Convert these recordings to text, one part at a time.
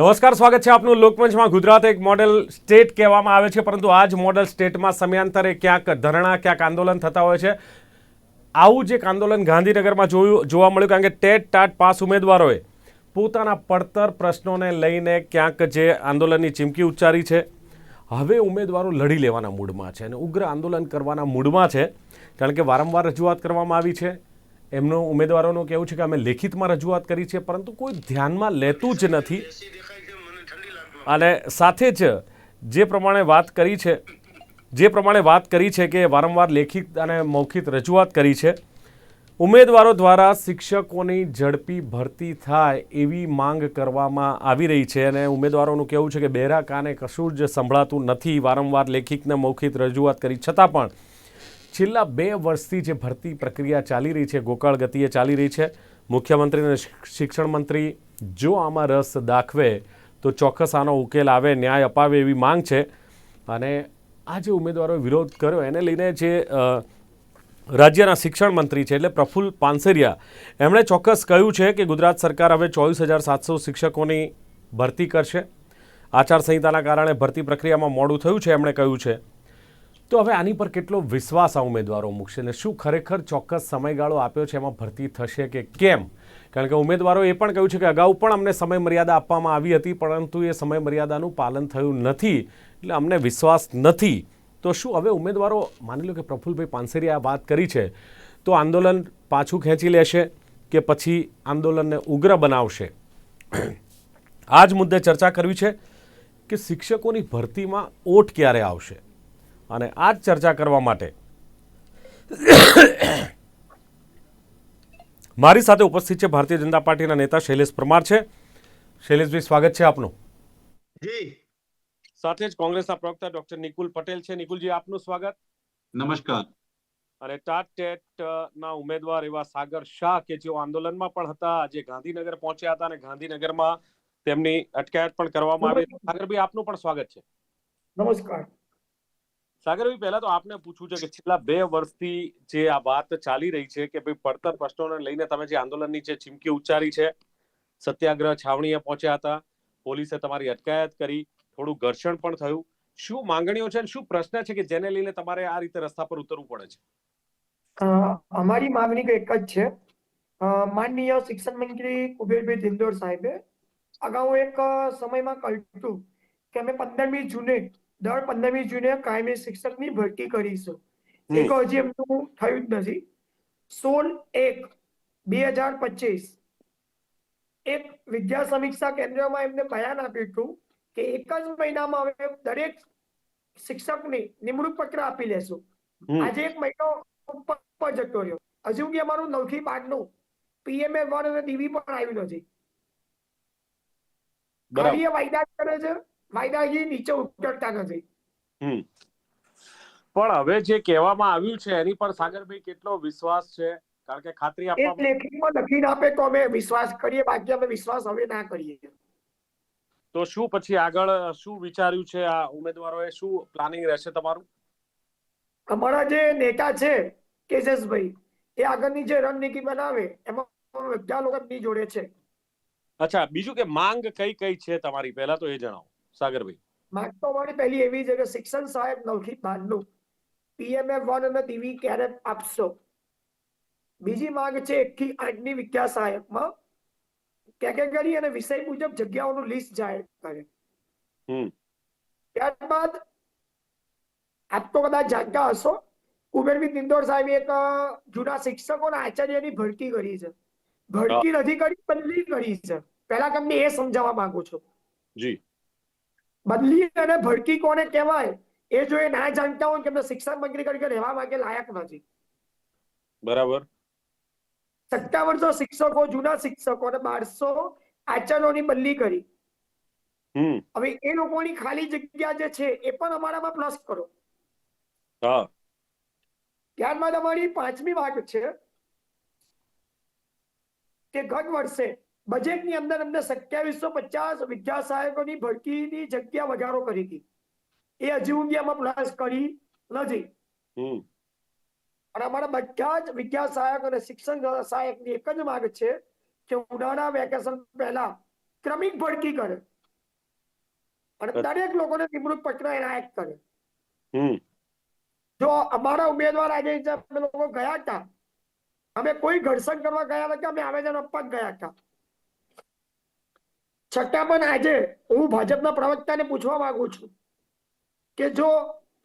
નમસ્કાર, સ્વાગત છે આપનું લોકમંચમાં. ગુજરાત એક મોડેલ સ્ટેટ કહેવામાં આવે છે, પરંતુ આ જ મોડેલ સ્ટેટમાં સમયાંતરે ક્યાંક ધરણા, ક્યાંક આંદોલન થતા હોય છે. આવું જ એક આંદોલન ગાંધીનગરમાં જોયું જોવા મળ્યું, કારણ કે ટેટ ટાટ પાસ ઉમેદવારોએ પોતાના પડતર પ્રશ્નોને લઈને ક્યાંક જે આંદોલનની ચીમકી ઉચ્ચારી છે. હવે ઉમેદવારો લડી લેવાના મૂડમાં છે અને ઉગ્ર આંદોલન કરવાના મૂડમાં છે, કારણ કે વારંવાર રજૂઆત કરવામાં આવી છે. એમનું ઉમેદવારોનું કહેવું છે કે અમે લેખિતમાં રજૂઆત કરી છે, પરંતુ કોઈ ધ્યાનમાં લેતું જ નથી. અને સાથે જ જે પ્રમાણે વાત કરી છે, જે પ્રમાણે વાત કરી છે કે વારંવાર લેખિત અને મૌખિક રજૂઆત કરી છે, ઉમેદવારો દ્વારા શિક્ષકોની ઝડપી ભરતી થાય એવી માંગ કરવામાં આવી રહી છે અને ઉમેદવારોનું કહેવું છે કે બહેરા કાને કશું જ સંભળાતું નથી. વારંવાર લેખિતને મૌખિક રજૂઆત કરી છતાં પણ છેલ્લા બે વર્ષથી જે ભરતી પ્રક્રિયા ચાલી રહી છે, ગોકાળ ગતિએ ચાલી રહી છે, મુખ્યમંત્રી અને શિક્ષણ મંત્રી જો આમાં રસ દાખવે તો ચોક્કસ આનો ઉકેલ આવે, ન્યાય અપાવે એવી માંગ છે. અને આ જે ઉમેદવારોએ વિરોધ કર્યો, એને લઈને જે રાજ્યના શિક્ષણ મંત્રી છે એટલે પ્રફુલ્લ પાનસેરિયા, એમણે ચોક્કસ કહ્યું છે કે ગુજરાત સરકાર હવે ચોવીસ હજાર સાતસો શિક્ષકોની ભરતી કરશે. આચારસંહિતાના કારણે ભરતી પ્રક્રિયામાં મોડું થયું છે, એમણે કહ્યું છે. તો હવે આની પર કેટલો વિશ્વાસ આ ઉમેદવારો મૂકશે અને શું ખરેખર ચોક્કસ સમયગાળો આપ્યો છે, એમાં ભરતી થશે કે કેમ? કારણ કે ઉમેદવારો એ પણ કહ્યું છે કે અગાઉ પણ અમને સમય મર્યાદા આપવામાં આવી હતી, પરંતુ એ સમય મર્યાદાનું પાલન થયું નથી, એટલે અમને વિશ્વાસ નથી. તો શું હવે ઉમેદવારો, માની લો કે પ્રફુલભાઈ પાનસેરીએ આ વાત કરી છે, તો આંદોલન પાછું ખેંચી લેશે કે પછી આંદોલનને ઉગ્ર બનાવશે? આ જ મુદ્દે ચર્ચા કરવી છે કે શિક્ષકોની ભરતીમાં ઓટ ક્યારે આવશે? અને આ જ ચર્ચા કરવા માટે મારી સાથે ઉપસ્થિત છે ભારતીય જનતા પાર્ટીના નેતા શૈલેષ પરમાર છે. શૈલેષભાઈ સ્વાગત છે આપનું. જી. સાથે જ કોંગ્રેસના પ્રવક્તા ડોક્ટર નિકુલ પટેલ છે. નિકુલજી આપનું સ્વાગત. નમસ્કાર. અને ટાટ ટેટ ના ઉમેદવાર એવા સાગર શાહ કે જેઓ આંદોલનમાં પણ હતા આજે ગાંધીનગર પહોંચ્યા હતા અને ગાંધીનગરમાં તેમની અટકાયત પણ કરવામાં આવી. સાગરભાઈ આપનું પણ સ્વાગત છે. નમસ્કાર. સાગરભાઈ પહેલા તો આપને પૂછવું છે કે છેલ્લા બે વર્ષથી જે આ વાત ચાલી રહી છે કે ભાઈ પડતર પ્રશ્નોને લઈને તમે જે આંદોલનની જે ચીમકી ઉચ્ચારી છે, સત્યાગ્રહ છાવણીએ પહોંચ્યા હતા, પોલીસે તમારી અટકાયત કરી, થોડું ઘર્ષણ પણ થયું. શું માંગણીઓ છે શું પ્રશ્ન છે કે જેને લઈને તમારે આ રીતે રસ્તા પર ઉતરવું પડે છે? અમારી માંગણી એક જ છે. માનનીય શિક્ષણ મંત્રી કુબેરભાઈ દિંડોર સાહેબે અગાઉ એક સમયમાં કહ્યું હતું કે અમે પંદરમી જૂને દર પંદરમી જૂને કાયમી શિક્ષકની ભરતી કરીશું. એ હજી એમનું થયું જ નથી. સોળ એક બે હજાર પચીસ એક વિદ્યા સમીક્ષા કેન્દ્રમાં એમને બયાન આપ્યું હતું કે એક જ મહિનામાં હવે દરેક શિક્ષકની નિમણૂક પત્ર આપી લેશું. આજે એક મહિનો ઉપર જતો રહ્યો. હજુ બી અમારું નવથી બારનું પીએમએ વન અને ડીવી પણ આવ્યું નથી ખાલી વાયદા કરે છે. વાયદા હજી નીચે ઉતરતા નથી. પણ હવે જે કહેવામાં આવ્યું છે એની પર સાગરભાઈ કેટલો વિશ્વાસ છે? કારણ કે ખાતરી આપવા લેખિતમાં લખીને આપે તો અમે વિશ્વાસ કરીએ બાકી અમે વિશ્વાસ હવે ના કરીએ. તો શું પછી આગળ શું વિચાર્યું છે આ ઉમેદવારોએ? શું પ્લાનિંગ રહેશે તમારું? અમારા જે નેતા છે કેશેશભાઈ એ આગળની જે રણનીતિ બનાવે એમાં બધા લોકો જોડે છે. અચ્છા બીજું કે માંગ કઈ કઈ છે તમારી? પહેલા તો એ જણાવો. સાગરભાઈ માંગ તો અમારી પહેલી એવી છે કે શિક્ષણ સાહેબ નવથી બારનું. પીએમએ વન અને ટીવી ક્યારે આપશો? બીજી માંગ છે એક થી આઠની વિદ્યા સહાયકમાં કેટેગરી અને વિષય મુજબ જગ્યાઓનું લિસ્ટ જાહેર કરે. હમ. ત્યારબાદ આપ તો કદાચ જાણતા હશો કુબેરબી દિંદોર સાહેબે એક જુના જૂના શિક્ષકો અને આચાર્યની ભરતી કરી છે. ભરતી નથી કરી બદલી કરી છે. પહેલા તમને એ સમજાવવા માંગુ છું. જી. બદલી અને ભરતી કોને કહેવાય એ જો એ ના જાણતા હોય કે શિક્ષણ મંત્રી તરીકે રહેવા માટે લાયક નથી. બરાબર. સત્તાવનસો શિક્ષકો જૂના શિક્ષકો અને બારસો આચાર્યોની બદલી કરી. હવે એ લોકોની ખાલી જગ્યા જે છે એ પણ અમારામાં પ્લસ કરો. હા. ત્યારબાદ અમારી પાંચમી વાત છે કે ગત વર્ષે બજેટની અંદર અમને સત્યાવીસો પચાસ વિદ્યા સહાયકોની ભરતીની જગ્યા વધારો કરી હતી. એ હજી અમે પ્લસ કરી નથી. અને અમારા બધા જ વિદ્યા સહાયક અને શિક્ષણ સહાયકની એક જ માંગ છે કે ઉનાળા વેકેશન પહેલા ક્રમિક ભરતી કરે. અને દરેક લોકોને નિમણૂક પત્ર એનાયત કરે. જો અમારા ઉમેદવાર આજે અમે લોકો ગયા હતા અમે કોઈ ઘર્ષણ કરવા ગયા નથી અમે આવેદન આપવા જ ગયા હતા. છતાં પણ આજે હું ભાજપના પ્રવક્તાને પૂછવા માંગુ છું કે જો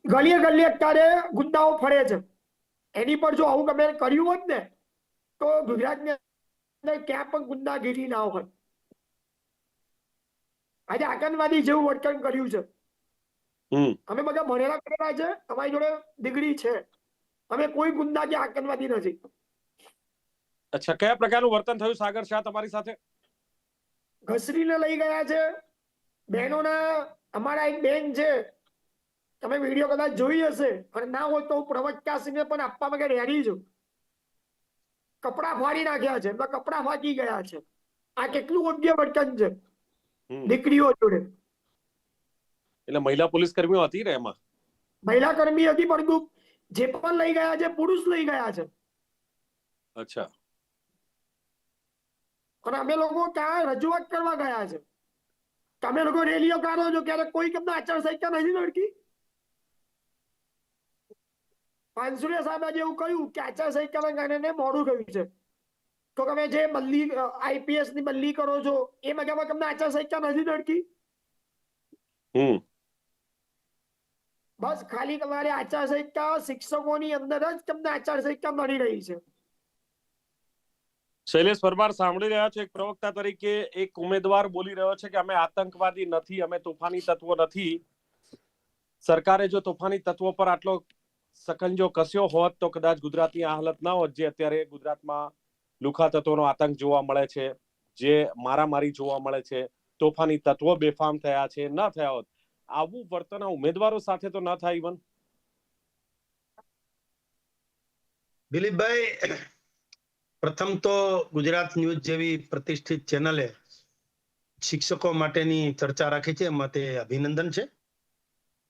ગલીએ ગલીએ અત્યારે ગુંડાઓ ફરે છે એની પર જો આવું તમે કર્યું હોત ને તો ગુજરાતની અંદર ક્યાં પણ ગુંડાગીરી ના હોય. આજે આતંકવાદી જેવું વર્તન કર્યું છે. અમે બધા ભણેલા કરેલા છે અમારી જોડે ડિગ્રી છે. અમે કોઈ ગુંડા કે આતંકવાદી નથી. અચ્છા કયા પ્રકારનું વર્તન થયું સાગર શાહ તમારી સાથે? ઘસરીને લઈ ગયા છે. બહેનોના અમારા એક બેન છે. તમે વીડિયો કદાચ જોઈ હશે અને ના હોય તો હું પ્રવક્તાશ્રીને પણ આપવા માટે રેડી છું. કપડા ફાડી નાખ્યા છે એમના કપડા ફાટી ગયા છે. આ કેટલું યોગ્ય વર્તન છે. દીકરીઓ જોડે. એટલે મહિલા પોલીસ કર્મીઓ હતી ને એમાં? મહિલા કર્મી હતી પણ જે પણ લઈ ગયા છે પુરુષ લઈ ગયા છે. અચ્છા. અને અમે લોકો ત્યાં રજૂઆત કરવા ગયા છે. તમે લોકો રેલીઓ કાઢો છો ક્યારેક કોઈ તમને આચારસંહિતા નથી નડકી પાનસુરિયા સાહેબે આજે એવું કહ્યું કે આચારસંહિતાના કારણે મોડું થયું છે. તો તમે જે બદલી આઈપીએસની બદલી કરો છો એ મજામાં તમને આચારસંહિતા નથી નડકી બસ ખાલી તમારે આચારસંહિતા શિક્ષકોની અંદર જ તમને આચારસંહિતા મળી રહી છે. શૈલેષ પરમાર સાંભળી રહ્યા છો એક પ્રવક્તા તરીકે, એક ઉમેદવાર બોલી રહ્યો છે કે અમે આતંકવાદી નથી, અમે તોફાની તત્વો નથી. સરકારે જો તોફાની તત્વો પર આટલો સકંજો કસ્યો હોત તો કદાચ ગુજરાતની આ હાલત ના હોત, જે અત્યારે ગુજરાતમાં લુખા તત્વોનો આતંક જોવા મળે છે, જે મારામારી જોવા મળે છે, તોફાની તત્વો બેફામ થયા છે, ન થયા હોત. આવું વર્તન ઉમેદવારો સાથે તો ન થાય, ઇવન. દિલીપભાઈ પ્રથમ તો ગુજરાત ન્યૂઝ જેવી પ્રતિષ્ઠિત ચેનલે શિક્ષકો માટેની ચર્ચા રાખી છે. એમાં તે અભિનંદન છે.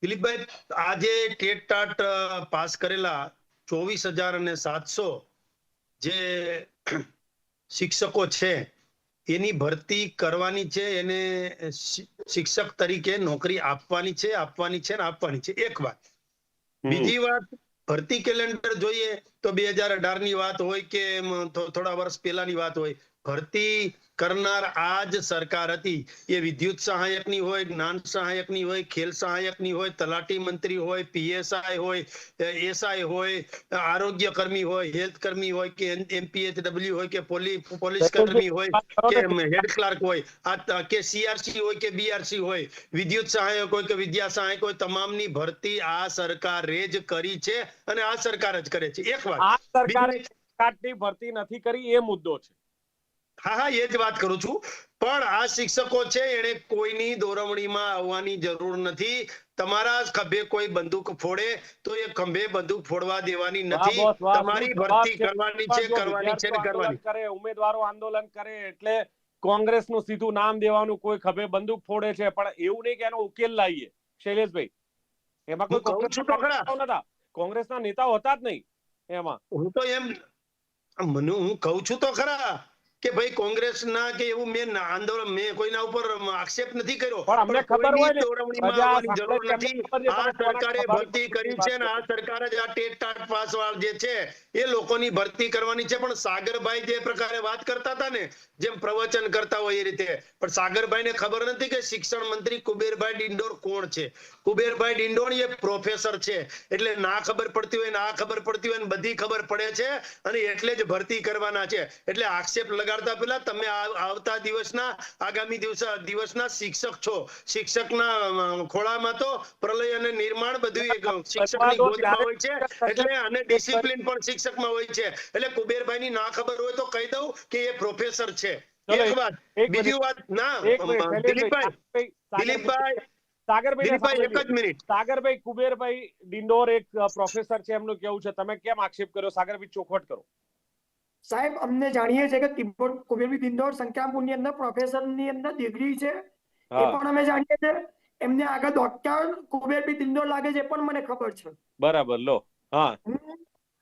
દિલીપભાઈ આજે ટેટ ટાટ પાસ કરેલા ચોવીસ હજાર અને સાતસો જે શિક્ષકો છે એની ભરતી કરવાની છે. એને શિક્ષક તરીકે નોકરી આપવાની છે આપવાની છે ને આપવાની છે. એક વાત. બીજી વાત ભરતી કેલેન્ડર જોઈએ તો બે હજાર અઢારની વાત હોય કે થોડા વર્ષ પહેલાની વાત હોય. ભરતી કરનાર આ જ સરકાર હતી. એ વિદ્યુત સહાયકની હોય જ્ઞાન સહાયકની હોય ખેલ સહાયકની હોય તલાટી મંત્રી હોય પીએસઆઈ હોય એસઆઈ હોય આરોગ્ય કર્મી હોય હેલ્થ કર્મી હોય કે એમપીએચડબલ્યુ હોય કે પોલીસ કર્મી હોય કે હેડ ક્લાર્ક હોય આ કે સીઆરસી હોય કે બીઆરસી હોય વિદ્યુત સહાયક હોય કે વિદ્યા સહાયક હોય તમામની ભરતી આ સરકારે જ કરી છે અને આ સરકાર જ કરે છે. એક વાત. આ સરકારે ભરતી નથી કરી એ મુદ્દો છે. હા હા એ જ વાત કરું છું. પણ આ શિક્ષકો છે એને કોઈની દોરવણીમાં આવવાની જરૂર નથી. તમારા ખભે કોઈ બંદૂક ફોડે તો એ ખંભે બંદૂક ફોડવા દેવાની નથી. તમારી ભરતી કરવાની છે કરવાની છે કરવાની. કરે ઉમેદવારો આંદોલન કરે એટલે કોંગ્રેસનું સીધું નામ દેવાનું કોઈ ખભે બંદૂક ફોડે છે પણ એવું નહીં કે એનો ઉકેલ લાવીએ. શૈલેષભાઈ એમાં કોઈ કોંગ્રેસના નતા કોંગ્રેસના નેતાઓ હતા જ નહીં એમાં. હું તો એમ મને હું કહું છું તો ખરા. કે ભાઈ કોંગ્રેસના કે એવું મેં આંદોલન મેં કોઈના ઉપર આક્ષેપ નથી કર્યો. પણ અમને ખબર હોય જરૂર નથી. આ સરકારે ભરતી કરી છે ને આ સરકાર જ આ ટેટ ટાટ પાસ વાળા જે છે એ લોકોની ભરતી કરવાની છે. પણ સાગરભાઈ જે પ્રકારે વાત કરતા હતા ને જેમ પ્રવચન કરતા હોય એ રીતે. પણ સાગરભાઈને ખબર નથી કે શિક્ષણ મંત્રી કુબેરભાઈ ડિંડોર કોણ છે? કુબેરભાઈ ડિંડોર એ પ્રોફેસર છે. એટલે ના ખબર પડતી હોય ના ખબર પડતી હોય ને બધી ખબર પડે છે અને એટલે જ ભરતી કરવાના છે. એટલે આક્ષેપ લગાડતા પહેલા તમે આવતા દિવસના આગામી દિવસ દિવસના શિક્ષક છો. શિક્ષકના ખોળામાં તો પ્રલય અને નિર્માણ બધું શિક્ષકની ગોદમાં હોય છે. એટલે અને ડિસિપ્લિન પણ શિક્ષકમાં હોય છે. એટલે કુબેરભાઈની ના ખબર હોય તો કહી દઉં કે એ પ્રોફેસર છે. એક વાત. બીજી વાત ના. દિલીપભાઈ. સાગરભાઈ, દિલીપભાઈ. એક જ મિનિટ. સાગરભાઈ કુબેરભાઈ ડિંડોર એક પ્રોફેસર છે એમનું કેવું છે? તમે કેમ આક્ષેપ કર્યો? સાગરભાઈ ચોખવટ કરો. સાહેબ અમને જાણીએ છીએ કે તિબ્બત કુબેરબી દિંડોર સંક્રામપુરની અંદર પ્રોફેસરની અંદર ડિગ્રી છે. એ પણ અમે જાણીએ છીએ. એમને આગળ ડોક્ટર કુબેરબી દિંડોર લાગે છે પણ મને ખબર છે. બરાબર લો. હા.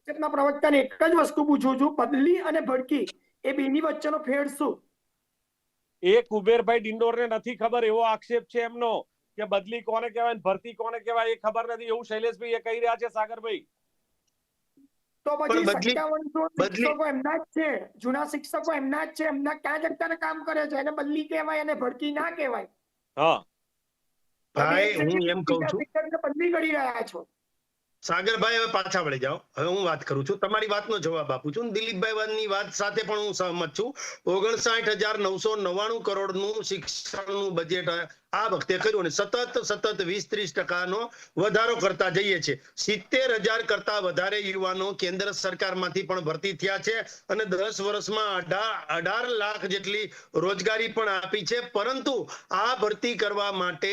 ભાજપના પ્રવક્તાને એક જ વસ્તુ પૂછું છું. બદલી અને ભડકી એ બેની વચ્ચેનો ફેર શું? એ કુબેરભાઈ ડિંડોરને નથી ખબર એવો આક્ષેપ છે એમનો કે બદલી કોને કહેવાય ભરતી કોને કહેવાય એ ખબર નથી. એવું શૈલેષભાઈ એ કહી રહ્યા છે સાગરભાઈ. તો પછી સત્તાવનસો શિક્ષકો એમના જ છે. જૂના શિક્ષકો એમના જ છે. એમના ક્યાં જગતાને કામ કરે છે? એને બદલી કહેવાય એને ભરતી ના કહેવાય. હા. ભાઈ હું એમ કહું છું બદલી કરી રહ્યા છો. સાગરભાઈ હવે પાછા વળી જાઓ. હવે હું વાત કરું છું. તમારી વાતનો જવાબ આપું છું. દિલીપભાઈ ની વાત સાથે પણ હું સહમત છું. ઓગણસાઠ હજાર નવસો નવ્વાણું કરોડનું શિક્ષણનું બજેટ આ વખતે કર્યું અને સતત સતત વીસ ત્રીસ ટકાનો વધારો કરતા જઈએ છે સિત્તેર હજાર કરતા વધારે યુવાનો કેન્દ્ર સરકારમાંથી પણ ભરતી થયા છે અને દસ વર્ષમાં અઢાર લાખ જેટલી રોજગારી પણ આપી છે. પરંતુ આ ભરતી કરવા માટે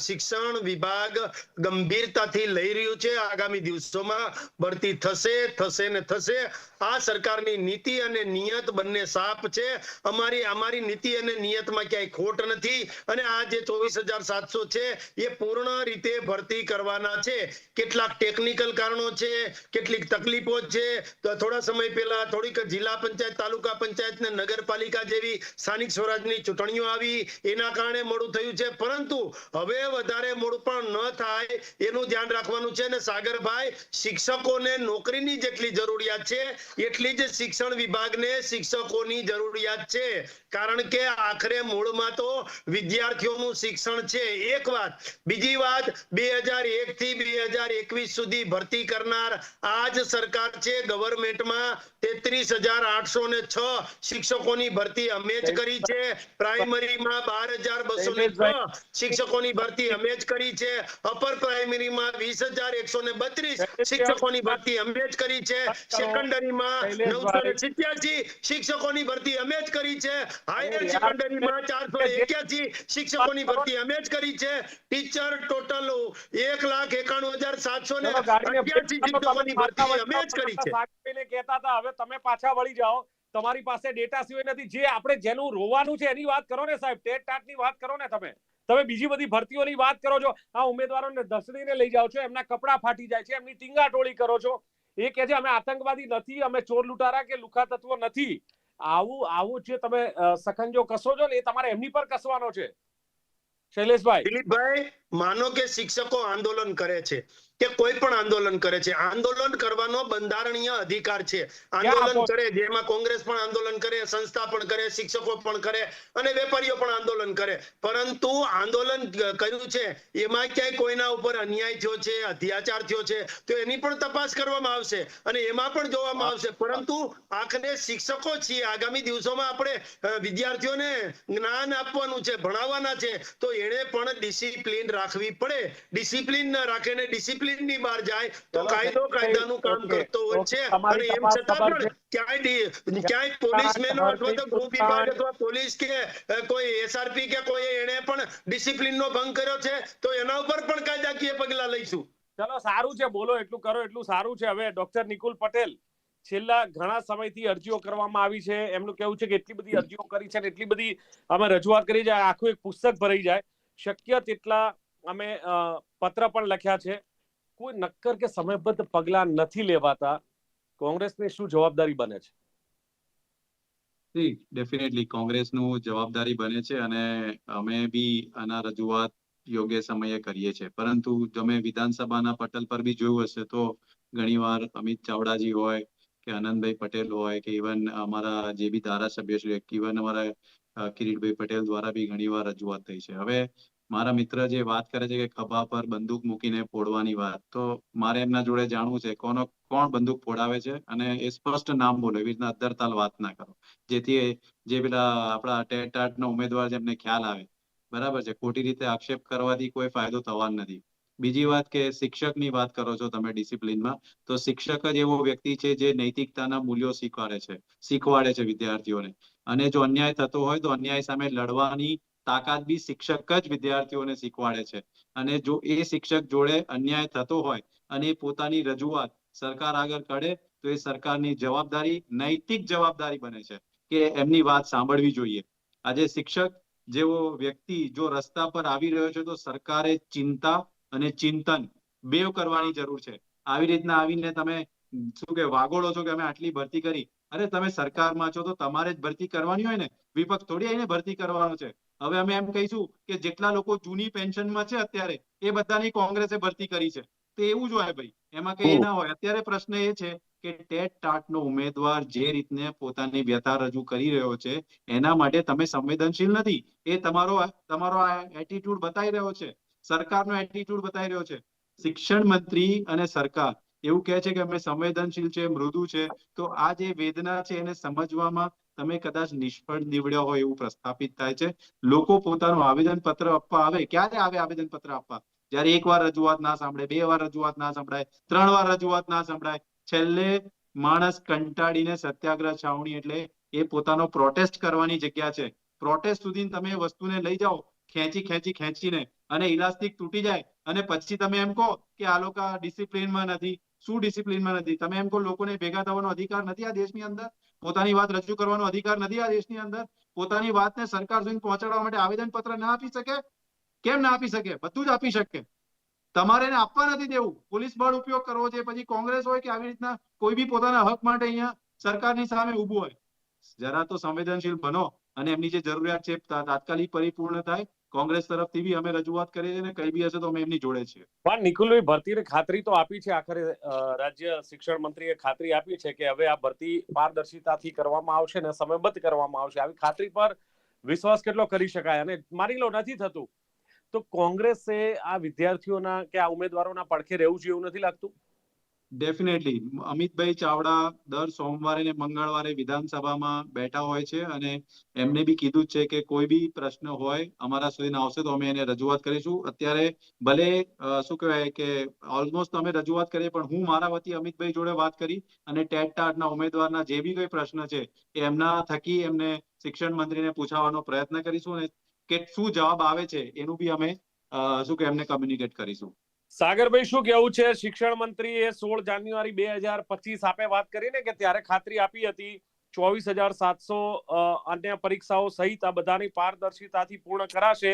શિક્ષણ વિભાગ ગંભીરતાથી લઈ રહ્યું છે. આગામી દિવસોમાં ભરતી થશે થશે ને થશે. આ સરકારની નીતિ અને નિયત બંને સાપ છે. અમારી અમારી નીતિ અને નિયતમાં ક્યાંય ખોટ નથી. અને આ જે ચોવીસ હજાર સાતસો છે. એ પૂર્ણ રીતે ભરતી કરવાના છે. કેટલાક ટેકનિકલ કારણો છે, કેટલીક તકલીફો છે. થોડા સમય પહેલા થોડીક જિલ્લા પંચાયત, તાલુકા પંચાયત ને નગરપાલિકા જેવી સ્થાનિક સ્વરાજની ચૂંટણીઓ આવી. એના કારણે મોડું થયું છે. પરંતુ હવે વધારે મોડું પણ ન થાય એનું ધ્યાન રાખવાનું છે. અને સાગરભાઈ, શિક્ષકોને નોકરીની જેટલી જરૂરિયાત છે, એટલી જ શિક્ષણ વિભાગને શિક્ષકોની જરૂરિયાત છે. કારણ કે આખરે મૂળમાં તો વિદ્યાર્થીઓનું શિક્ષણ છે એક વાત. બીજી વાત બે હજાર એક થી બે હજાર એકવીસ સુધી ભરતી કરનાર આ જ સરકાર છે ગવર્મેન્ટમાં તેત્રીસ હજાર આઠસો ને છ શિક્ષકોની ભરતી અમે જ કરી છે. પ્રાઇમરીમાં બાર હજાર બસો ને છ શિક્ષકોની ભરતી અમે જ કરી છે. અપર પ્રાઇમરીમાં વીસ હજાર એકસો ને બત્રીસ શિક્ષકોની ભરતી અમે જ કરી છે. સેકન્ડરીમાં નવસો ને સિત્યાસી શિક્ષકોની ભરતી અમે જ કરી છે. હાયર સેકન્ડરીમાં ચારસો એક્યાસી શિક્ષકોની ભરતી અમે જ કરી છે ટીચર ટોટલ એક લાખ એકાણું હજાર સાતસો ને અઠ્યાસી શિક્ષકોની ભરતી અમે જ કરી છે કહેતા હતા હવે તમે પાછા વળી જાઓ તમારી પાસે ડેટા સિવાય નથી જે આપણે જેનું રોવાનું છે એની વાત કરો ને સાહેબ ટેટ ટાટની વાત કરો ને તમે તમે બીજી બધી ભરતીઓની વાત કરો છો આ ઉમેદવારોને ધસડીને લઈ જાઓ છો એમના કપડા ફાટી જાય છે એમની ટીંગા ટોળી કરો છો એ કે છે અમે આતંકવાદી નથી અમે ચોર લૂંટારા કે લુખા તત્વો નથી આવું આવું જે તમે સખંજો કસો છો ને એ તમારે એમની પર કસવાનો છે શૈલેષભાઈ. દિલીપભાઈ માનો કે શિક્ષકો આંદોલન કરે છે. કે કોઈ પણ આંદોલન કરે છે. આંદોલન કરવાનો બંધારણીય અધિકાર છે. આંદોલન કરે જેમાં કોંગ્રેસ પણ આંદોલન કરે સંસ્થા પણ કરે શિક્ષકો પણ કરે અને વેપારીઓ પણ આંદોલન કરે. પરંતુ આંદોલન કર્યું છે એમાં ક્યાંય કોઈના ઉપર અન્યાય થયો છે અત્યાચાર થયો છે તો એની પણ તપાસ કરવામાં આવશે અને એમાં પણ જોવામાં આવશે. પરંતુ આખરે શિક્ષકો છીએ. આગામી દિવસોમાં આપણે વિદ્યાર્થીઓને જ્ઞાન આપવાનું છે ભણાવવાના છે તો એણે પણ ડિસિપ્લિન રાખવી પડે. ડિસિપ્લિન ન રાખે ને ડિસિપ્લિનની બહાર જાય તો કાયદો કાયદાનું કામ કરતો હોય છે. અને એમ છતાં પણ ક્યાંય ક્યાંય પોલીસમેનો અથવા તો ગ્રુપ વિભાગ અથવા પોલીસ કે કોઈ એસઆરપી કે કોઈ એને પણ ડિસિપ્લિન નો ભંગ કર્યો છે તો એના ઉપર પણ કાયદાકીય પગલા લઈશું. ચલો સારું છે. બોલો એટલું કરો એટલું સારું છે. હવે ડોક્ટર નિકુલ પટેલ છેલ્લા ઘણા સમયથી અરજીઓ કરવામાં આવી છે. એમનું કેવું છે કે એટલી બધી અરજીઓ કરી છે ને એટલી બધી અમે રજૂઆત કરી છે. આખું એક પુસ્તક ભરાઈ જાય. શક્ય તેટલા અમે પત્ર પણ લખ્યા છે. કોઈ નક્કર કે સમયબદ્ધ પગલા નથી લેવાતા, કોંગ્રેસની શું જવાબદારી બને છે? ડેફિનેટલી કોંગ્રેસનું જવાબદારી બને છે અને અમે બી આના રજૂઆત યોગ્ય સમયે કરીએ છીએ. પરંતુ તમે વિધાનસભાના પટલ પર બી જોયું હશે તો ઘણીવાર અમિત ચાવડાજી હોય કે આનંદભાઈ પટેલ હોય કે ઇવન અમારા જે બી ધારાસભ્ય છે ઇવન અમારા કિરીટભાઈ પટેલ દ્વારા બી ઘણીવાર રજૂઆત થઈ છે. હવે મારા મિત્ર જે વાત કરે છે કે ખભા પર બંદૂક મૂકીને ફોડવાની વાત, તો મારે એમના જોડે જાણવું છે કોનો, કોણ બંદૂક ફોડાવે છે અને એ સ્પષ્ટ નામ બોલો, એવી રીતના અદ્ધરતાલ વાત ના કરો. જેથી જે પેલા આપણા ટેટ નો ઉમેદવાર છે એમને ખ્યાલ આવે. બરાબર છે? ખોટી રીતે આક્ષેપ કરવાથી કોઈ ફાયદો થવાનો નથી. બીજી વાત કે શિક્ષકની વાત કરો છો તમે ડિસિપ્લિનમાં, તો શિક્ષક જ એવો વ્યક્તિ છે જે નૈતિકતાના મૂલ્યો શીખવાડે છે શીખવાડે છે વિદ્યાર્થીઓને. અને જો અન્યાય થતો હોય તો અન્યાય સામે લડવાની તાકાત બી શિક્ષક જ વિદ્યાર્થીઓને શીખવાડે છે. અને જો એ શિક્ષક જોડે અન્યાય થતો હોય અને પોતાની રજૂઆત સરકાર આગળ કરે, તો એ સરકારની જવાબદારી, નૈતિક જવાબદારી બને છે કે એમની વાત સાંભળવી જોઈએ. આજે શિક્ષક જેવો વ્યક્તિ જો રસ્તા પર આવી રહ્યો છે, તો સરકારે ચિંતા અને ચિંતન બેવ કરવાની જરૂર છે. આવી રીતના આવીને તમે શું કે વાગોળો છો કે અમે આટલી ભરતી કરી? અરે તમે સરકારમાં છો, તો તમારે જ ભરતી કરવાની હોય ને? વિપક્ષ થોડી આવીને ભરતી કરવાનો છે. હવે અમે એમ કહીશું કે જેટલા લોકો જૂની પેન્શનમાં છે અત્યારે એ બધાની કોંગ્રેસે ભરતી કરી છે. તો એવું જ હોય ભાઈ. એમાં કઈ ના હોય. અત્યારે પ્રશ્ન એ છે કે ટેટ ટાટ નો ઉમેદવાર જે રીતને પોતાની વ્યથા રજૂ કરી રહ્યો છે એના માટે તમે સંવેદનશીલ નથી. એ તમારો તમારો એટીટ્યુડ બતાવી રહ્યો છે. સરકારનો એટીટ્યુડ બતાવી રહ્યો છે. શિક્ષણ મંત્રી અને સરકાર એવું કહે છે કે અમે સંવેદનશીલ છે મૃદુ છે. તો આ જે વેદના છે એને સમજવામાં તમે કદાચ નિષ્ફળ નીવડ્યો હોય એવું પ્રસ્થાપિત થાય છે. લોકો પોતાનું આવેદન પત્ર આપવા આવે, ક્યારે આવે આવેદન પત્ર આપવા? જયારે એક વાર રજૂઆત ના સાંભળે, બે વાર રજૂઆત ના સંભળાય, ત્રણ વાર રજૂઆત ના સંભળાય, છેલ્લે માણસ કંટાળીને સત્યાગ્રહ છાવણી એટલે એ પોતાનો પ્રોટેસ્ટ કરવાની જગ્યા છે. પ્રોટેસ્ટ સુધી તમે વસ્તુને લઈ જાઓ, ખેંચી ખેંચી ખેંચીને અને ઇલાસ્ટિક તૂટી જાય. અને પછી તમે એમ કહો કે આ લોકો ડિસિપ્લિનમાં નથી. શું નથી? તમે એમ કહો લોકોને ભેગા થવાનો અધિકાર નથી આ દેશની અંદર? પોતાની વાત રજૂ કરવાનો અધિકાર નથી આ દેશની અંદર? પોતાની વાતને સરકાર સુધી પહોંચાડવા માટે આવેદન પત્ર ના આપી શકે? કેમ ના આપી શકે? બધું જ આપી શકે. તમારે એને આપવા નથી દેવું. પોલીસ બળ ઉપયોગ કરવો છે, પછી કોંગ્રેસ હોય કે આવી રીતના કોઈ બી પોતાના હક માટે અહીંયા સરકારની સામે ઉભું હોય. જરા તો સંવેદનશીલ બનો અને એમની જે જરૂરિયાત છે તાત્કાલિક પરિપૂર્ણ થાય કોંગ્રેસ તરફથી બી અમે રજૂઆત કરીએ છીએ કઈ બી હશે તો અમે એમની જોડે છીએ. પણ નિકુલભાઈ ભરતીને ખાતરી તો આપી છે આખરે રાજ્ય શિક્ષણ મંત્રીએ ખાતરી આપી છે કે હવે આ ભરતી પારદર્શિતાથી કરવામાં આવશે ને સમયબદ્ધ કરવામાં આવશે. આવી ખાતરી પર વિશ્વાસ કેટલો કરી શકાય? અને માની લો, નથી થતું. તો કોંગ્રેસે આ વિદ્યાર્થીઓના કે આ ઉમેદવારોના પડખે રહેવું જોઈએ એવું નથી લાગતું? ડેફિનેટલી અમિતભાઈ ચાવડા દર સોમવારે ને મંગળવારે વિધાનસભામાં બેઠા હોય છે અને એમને બી કીધું છે કે કોઈ બી પ્રશ્ન હોય અમારા સુધી આવશે તો અમે એને રજૂઆત કરીશું. અત્યારે ભલે શું કહેવાય કે ઓલમોસ્ટ અમે રજૂઆત કરીએ પણ હું મારા વતી અમિતભાઈ જોડે વાત કરી અને ટેટ ટાટના ઉમેદવારના જે બી કોઈ પ્રશ્ન છે એમના થકી એમને શિક્ષણ મંત્રીને પૂછાવાનો પ્રયત્ન કરીશું અને કે શું જવાબ આવે છે એનું બી અમે શું કે એમને કમ્યુનિકેટ કરીશું. સાગરભાઈ, શું કેવું છે? શિક્ષણ મંત્રીએ સોળ જાન્યુઆરી બે હજાર પચીસ આપે વાત કરી ને કે ત્યારે ખાતરી આપી હતી ચોવીસ હજાર સાતસો અન્ય પરીક્ષાઓ સહિત આ બધાની પારદર્શિતાથી પૂર્ણ કરાશે.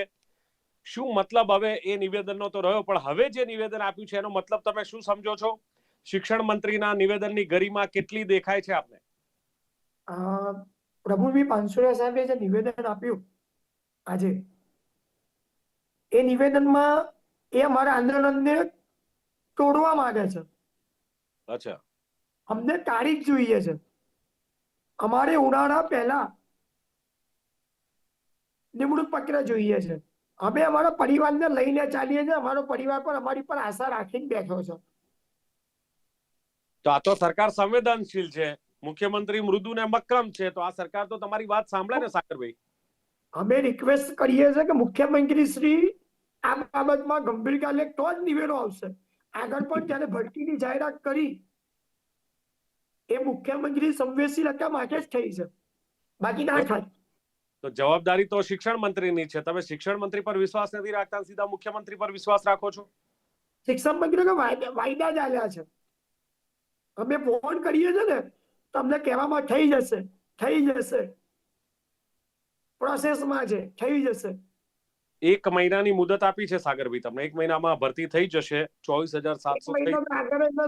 શું મતલબ હવે એ નિવેદનનો તો રહ્યો, પણ હવે જે નિવેદન આપ્યું છે એનો મતલબ તમે શું સમજો છો? શિક્ષણ મંત્રીના નિવેદનની ગરિમા કેટલી દેખાય છે આપને? પ્રભુભાઈ પાનસુરિયા સાહેબે જે નિવેદન આપ્યું આજે, એ નિવેદનમાં એ અમારા આંદોલનને તોડવા માંગે છે. અચ્છા. અમને તારીખ જોઈએ છે. અમારે ઉનાળા પહેલા નિમણૂક પત્ર જોઈએ છે. અમે અમારા પરિવારને લઈને ચાલીએ છીએ. અમારો પરિવાર પણ અમારી પર આશા રાખીને બેઠો છે. તો આ તો સરકાર સંવેદનશીલ છે. મુખ્યમંત્રી મૃદુ ને મક્કમ છે. તો આ સરકાર તો તમારી વાત સાંભળે ને સાગરભાઈ? અમે રિક્વેસ્ટ કરીએ છીએ કે મુખ્યમંત્રી શ્રી આ બાબતમાં ગંભીરતા લે તો જ નિવેડો આવશે. આગળ પણ જ્યારે ભરતીની જાહેરાત કરી એ મુખ્યમંત્રી સંવેદનશીલતા માટે જ થઈ છે. બાકી ના થાય. તો જવાબદારી તો શિક્ષણ મંત્રીની છે. તમે શિક્ષણ મંત્રી પર વિશ્વાસ નથી રાખતા સીધા મુખ્યમંત્રી પર વિશ્વાસ રાખો છો? શિક્ષણ મંત્રી વાયદા વાયદા જ આલ્યા છે. અમે ફોન કરીએ છે ને તમને કહેવામાં થઈ જશે થઈ જશે. પ્રોસેસમાં છે થઈ જશે. એક મહિનાની મુદત આપી છે સાગરભાઈ તમને. એક મહિનામાં ભરતી થઈ જશે ચોવીસ હજાર સાતસો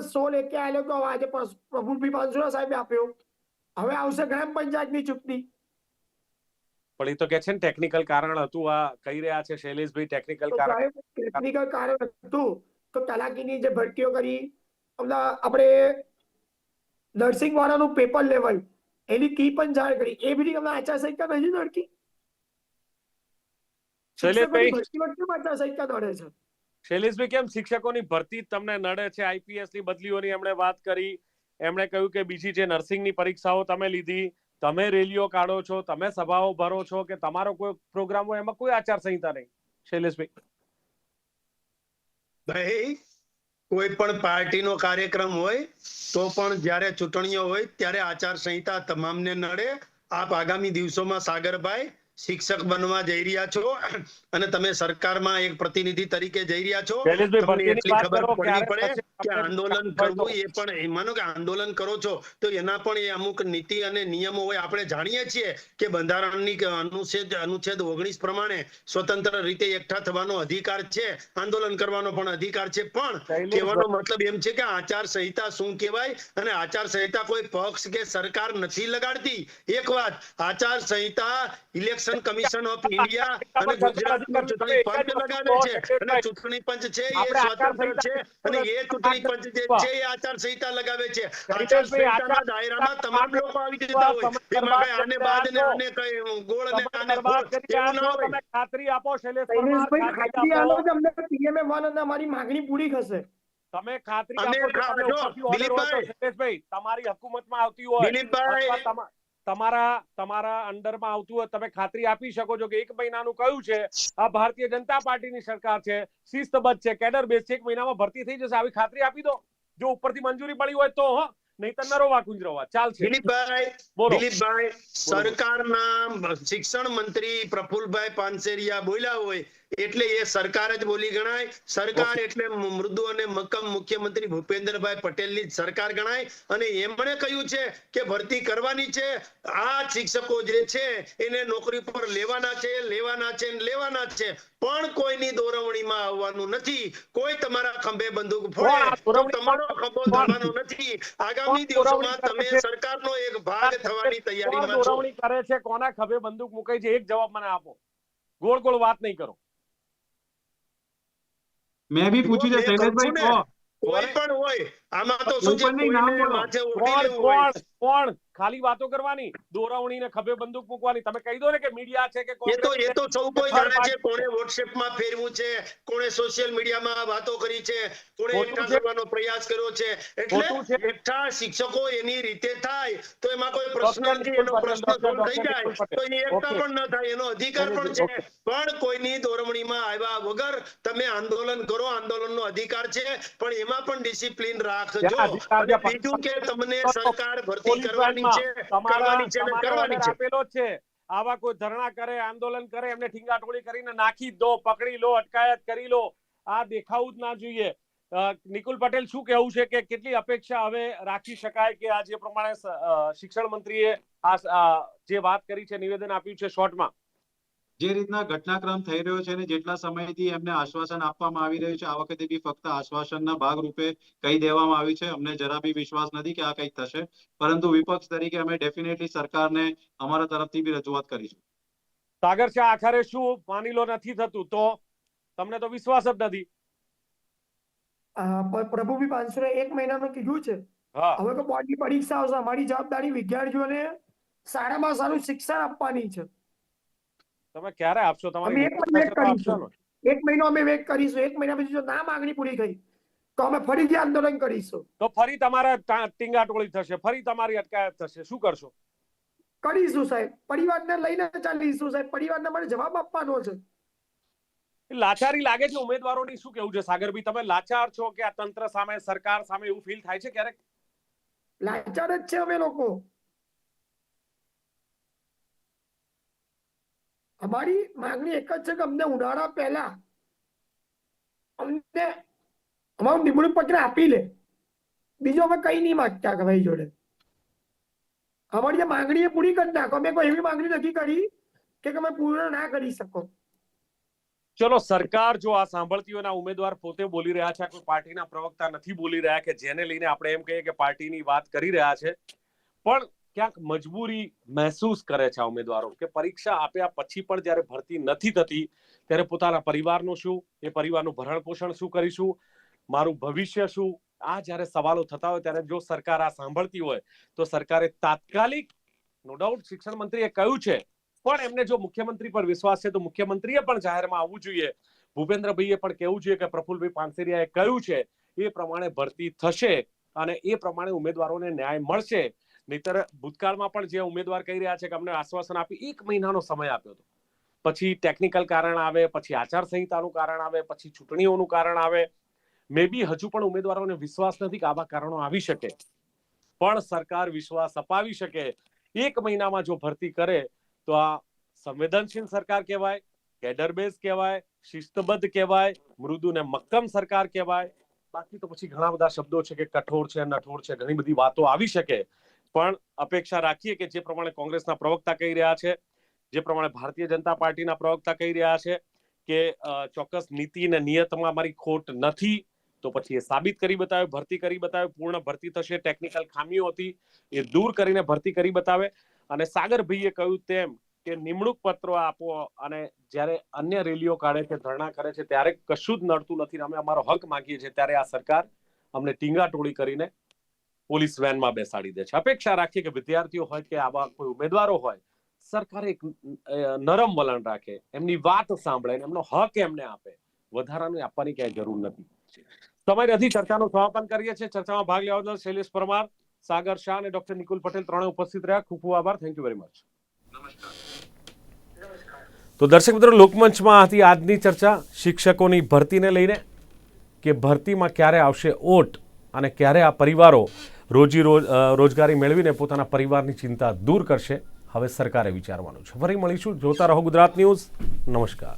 સો લેકે આલ્યો તો આજે પ્રસ- પ્રફુલભાઈ સાહેબ આપ્યો. હવે આવશે ગ્રામ પંચાયતની ચૂંટણી. પણ એ તો કે છે ને ટેકનિકલ કારણ હતું આ કહી રહ્યા છે શૈલેષભાઈ ટેકનિકલ કારણ ટેકનિકલ કારણ હતું. તો તલાકીની જે ભરતીઓ કરી આપણે નર્સિંગ વાળાનું પેપર લેવલ એની કી પણ જાણ કરી. એ બધી આચારસંહિતા નથી નડતી? શૈલેષભાઈ છે. કેમ શિક્ષકોની ભરતી તમને નડે છે? આઈપીએસની બદલીઓની એમણે વાત કરી. એમણે કહ્યું કે બીજી જે નર્સિંગની પરીક્ષાઓ તમે લીધી તમે રેલીઓ કાઢો છો તમે સભાઓ ભરો છો કે તમારો કોઈ પ્રોગ્રામ હોય એમાં કોઈ આચારસંહિતા નહીં? શૈલેષભાઈ. ભાઈ કોઈ પણ પાર્ટીનો કાર્યક્રમ હોય તો પણ જ્યારે ચૂંટણીઓ હોય ત્યારે આચાર સંહિતા તમામને નડે. આપ આગામી દિવસોમાં સાગરભાઈ શિક્ષક બનવા જઈ રહ્યા છો અને તમે સરકારમાં એક પ્રતિનિધિ તરીકે જઈ રહ્યા છો. તમને એટલી ખબર પડવી પડે કે આંદોલન કરવું એ પણ માનો કે આંદોલન કરો છો તો એના પણ એ અમુક નીતિ અને નિયમો હોય આપણે જાણીએ છીએ કે બંધારણની અનુચ્છેદ અનુચ્છેદ ઓગણીસ પ્રમાણે સ્વતંત્ર રીતે એકઠા થવાનો અધિકાર છે આંદોલન કરવાનો પણ અધિકાર છે. પણ. કહેવાનો મતલબ એમ છે કે આચાર સંહિતા શું કહેવાય? અને આચાર સંહિતા કોઈ પક્ષ કે સરકાર નથી લગાડતી? એક વાત આચાર સંહિતા ઇલેક્શન કમિશન ઓફ ઇન્ડિયા અને ગુજરાત ચૂંટણી પંચ લગાવે છે. અને ચૂંટણી પંચ છે એ સ્વતંત્ર છે અને એ ચૂંટણી પંચ જે છે એ આચાર સંહિતા લગાવે છે. આચાર સંહિતાના દાયરામાં તમામ લોકો આવી જતા હોય. એમાં કઈ આને બાદ ને આને કઈ ગોળ ને આને ગોળ એવું ના હોય. ખાતરી આપો શૈલેષ પરમાર, ખાતરી આપો. પીએમએ વન અને માંગણી પૂરી થશે. તમે ખાતરી આપો દિલીપભાઈ. તમારી હકુમતમાં આવતી હોય. દિલીપભાઈ તમારા તમારા અંડરમાં આવતું હોય તમે ખાતરી આપી શકો છો કે એક મહિનાનું કયું છે? આ ભારતીય જનતા પાર્ટીની સરકાર છે શિસ્તબદ્ધ છે કેડર બેઝ છે એક મહિનામાં ભરતી થઈ જશે આવી ખાતરી આપી દો. જો ઉપરથી મંજૂરી પડી હોય તો હો નહીં તો નરોવા કુંજરોવા ચાલશે દિલીપભાઈ દિલીપભાઈ સરકારના શિક્ષણ મંત્રી પ્રફુલભાઈ પાનસેરિયા બોલ્યા હોય એટલે એ સરકાર જ બોલી ગણાય. સરકાર એટલે મૃદુ અને મક્કમ મુખ્યમંત્રી ભૂપેન્દ્રભાઈ પટેલની જ સરકાર ગણાય. અને એમણે કહ્યું છે કે ભરતી કરવાની છે. આ શિક્ષકો જે છે એને નોકરી પર લેવાના છે લેવાના છે લેવાના છે. પણ કોઈની દોરવણીમાં આવવાનું નથી. કોઈ તમારા ખંભે બંદૂક ફોડે તમારો ખંભો થવાનો નથી. આગામી દિવસોમાં તમે? સરકારનો એક ભાગ થવાની તૈયારીમાં છો. દોરવણી કરે છે. કોના ખભે બંદૂક મુકાઈ છે એક જવાબ મને આપો. ગોળ ગોળ વાત નહીં કરો. મેં બી પૂછ્યું છે શૈલેષભાઈ કોઈ પણ હોય આમાં તો શું છે કોઈને બોલો. માથે કોણ લેવું હોય. કોણ ખાલી વાતો કરવાની દોરવણી ને ખભે બંદૂક મૂકવાની. તમે કહી દો ને કે મીડિયા છે કે એ તો એ તો સૌ કોઈ જાણે છે કોણે વોટ્સએપમાં ફેરવું છે કોણે સોશિયલ મીડિયામાં વાતો કરી છે કોણે એકઠા. પ્રયાસ કર્યો છે. એટલે એકઠા શિક્ષકો એની રીતે થાય તો એમાં કોઈ પ્રશ્ન નથી એનો પ્રશ્ન સોલ્વ થઈ જાય તો એની એકતા પણ ન થાય એનો અધિકાર પણ છે. પણ કોઈની દોરવણીમાં આવ્યા વગર તમે આંદોલન કરો આંદોલનનો અધિકાર છે પણ એમાં પણ ડિસિપ્લિન રાખજો બીજું કે તમને સરકાર ભરતી પોલીસ છે? તમારા આપેલો આવા કોઈ ધરણા કરે આંદોલન કરે એમને ઠીંગાટોળી કરીને નાખી દો પકડી લો અટકાયત કરી લો. આ દેખાવું જ ના જોઈએ. નિકુલ પટેલ શું કહેવું છે કે કેટલી અપેક્ષા હવે રાખી શકાય કે આ જે પ્રમાણે શિક્ષણ મંત્રીએ આ જે વાત કરી છે નિવેદન આપ્યું છે શોર્ટમાં? જે રીતના ઘટનાક્રમ થઈ રહ્યો છે અને જેટલા સમયથી એમને આશ્વાસન આપવામાં આવી રહ્યું છે આ વખતે બી ફક્ત આશ્વાસનના ભાગરૂપે કહી દેવામાં આવ્યું છે. અમને જરા બી વિશ્વાસ નથી કે આ કંઈક થશે. પરંતુ વિપક્ષ તરીકે અમે ડેફિનેટલી સરકારને અમારા તરફથી બી રજૂઆત કરીશું. સાગર શાહ આખરે શું માની લો નથી થતું તો તમને તો વિશ્વાસ જ નથી. પ્રભુ બી પાંચસો એક મહિનાનું કીધું છે. હા. હવે તો બોર્ડની પરીક્ષા આવશે અમારી જવાબદારી વિદ્યાર્થીઓને સારામાં સારું શિક્ષણ આપવાની છે. તમે ક્યારે આપશો? તમારી એક મહિને અમે વેટ કરીશું. એક મહિના પછી જો ના માંગણી પૂરી થઈ તો અમે ફરીથી આંદોલન કરીશું. તો ફરી તમારા ટીંગાટોળી થશે. ફરી તમારી અટકાયત થશે. શું કરશો? કરીશું સાહેબ. પરિવારને લઈને ચાલીશું સાહેબ. પરિવારને મને જવાબ આપવાનો છે. લાચારી લાગે છે ઉમેદવારોની? શું કેવું છે? સાગરભાઈ તમે લાચાર છો કે આ તંત્ર સામે સરકાર સામે એવું ફીલ થાય છે ક્યારેક? લાચાર જ છે અમે લોકો. અમારી માંગણી એક જ છે કે અમને ઉનાળા પહેલા અમને અમારું નિમણૂક પત્ર આપી લે. બીજો અમે કઈ નહીં માંગતા કે ભાઈ જોડે. અમારી જે માંગણી એ પૂરી કરી નાખો. અમે કોઈ એવી માંગણી નથી કરી કે તમે પૂર્ણ ના કરી શકો. ચલો, સરકાર જો આ સાંભળતી હોય ઉમેદવાર પોતે બોલી રહ્યા છે કોઈ પાર્ટીના પ્રવક્તા નથી બોલી રહ્યા કે જેને લઈને આપણે એમ કહીએ કે પાર્ટીની વાત કરી રહ્યા છે. પણ ક્યાંક મજબૂરી મહેસૂસ કરે છે આ ઉમેદવારો કે પરીક્ષા આપ્યા પછી પણ જ્યારે ભરતી નથી થતી, ત્યારે પોતાના પરિવારનું શું, એ પરિવારનું ભરણ પોષણ શું કરીશું, મારું ભવિષ્ય શું? આ જ્યારે સવાલો થતા હોય, ત્યારે જો સરકાર આ સાંભળતી હોય, તો સરકારે તાત્કાલિક, નો ડાઉટ, શિક્ષણ મંત્રીએ કહ્યું છે. પણ એમને જો મુખ્યમંત્રી પર વિશ્વાસ છે, તો મુખ્યમંત્રીએ પણ જાહેરમાં આવવું જોઈએ. ભૂપેન્દ્રભાઈએ પણ કહેવું જોઈએ કે પ્રફુલભાઈ પાનસેરિયાએ કહ્યું છે, એ પ્રમાણે ભરતી થશે અને એ પ્રમાણે ઉમેદવારોને ન્યાય મળશે. નહીતર ભૂતકાળમાં પણ જે ઉમેદવાર કહી રહ્યા છે કે અમને આશ્વાસન આપી, એક મહિનાનો સમય આપ્યો હતો. પછી ટેકનિકલ કારણ આવે, પછી આચારસંહિતાનું કારણ આવે, પછી ચૂંટણીઓનું કારણ આવે. મે બી હજુ પણ ઉમેદવારોને વિશ્વાસ નથી કે આવા કારણો આવી શકે. પણ સરકાર વિશ્વાસ અપાવી શકે. એક મહિનામાં જો ભરતી કરે, તો આ સંવેદનશીલ સરકાર કહેવાય, કેડર બેઝ કહેવાય, શિસ્તબદ્ધ કહેવાય મૃદુ ને મક્કમ સરકાર કહેવાય. બાકી તો પછી ઘણા બધા શબ્દો છે કે કઠોર છે, નઠોર છે, ઘણી બધી વાતો આવી શકે. પણ અપેક્ષા રાખીએ કે જે પ્રમાણે કોંગ્રેસના પ્રવક્તા કહી રહ્યા છે, જે પ્રમાણે ભારતીય જનતા પાર્ટીના પ્રવક્તા કહી રહ્યા છે કે ચોક્કસ નીતિ અને નિયતમાં અમારી ખોટ નથી, તો પછી એ સાબિત કરી બતાવે, ભરતી કરી બતાવે, પૂર્ણ ભરતી થશે ટેકનિકલ ખામીઓ હતી, એ દૂર કરીને ભરતી કરી બતાવે. અને સાગરભાઈએ કહ્યું તેમ કે નિમણૂક પત્રો આપો અને જ્યારે અન્ય રેલીઓ કાઢે છે, ધરણા કરે છે, ત્યારે કશું જ નડતું નથી. અમે અમારો હક માંગીએ છીએ. ત્યારે આ સરકાર અમને ટીંગાટોળી કરીને પોલીસ વેનમાં બેસાડી દે છે. અપેક્ષા રાખીએ કે વિદ્યાર્થીઓ હોય કે આવા કોઈ ઉમેદવારો હોય, સરકાર એક નરમ વલણ રાખે, એમની વાત સાંભળે એમનો હક એમને આપે. વધારાનું આપવાની ક્યાંય જરૂર નથી. સમય નથી, ચર્ચાનું સમાપન કરીએ છીએ. ચર્ચામાં ભાગ લેવા બદલ શૈલેષ પરમાર, સાગર શાહ અને ડોક્ટર નિકુલ પટેલ ત્રણે ઉપસ્થિત રહ્યા. ખૂબ ખૂબ આભાર. થેન્ક યુ વેરી મચ તો દર્શક મિત્રો, લોકમંચમાં હતી આજની ચર્ચા. શિક્ષકોની ભરતીને લઈને કે ભરતીમાં ક્યારે આવશે ઓટ અને ક્યારે આ પરિવારો રોજી રોજ રોજગારી મેળવીને પોતાના પરિવારની ચિંતા દૂર કરશે. હવે સરકારે વિચારવાનું છે. ફરી મળીશું. જોતા રહો ગુજરાત ન્યૂઝ. નમસ્કાર.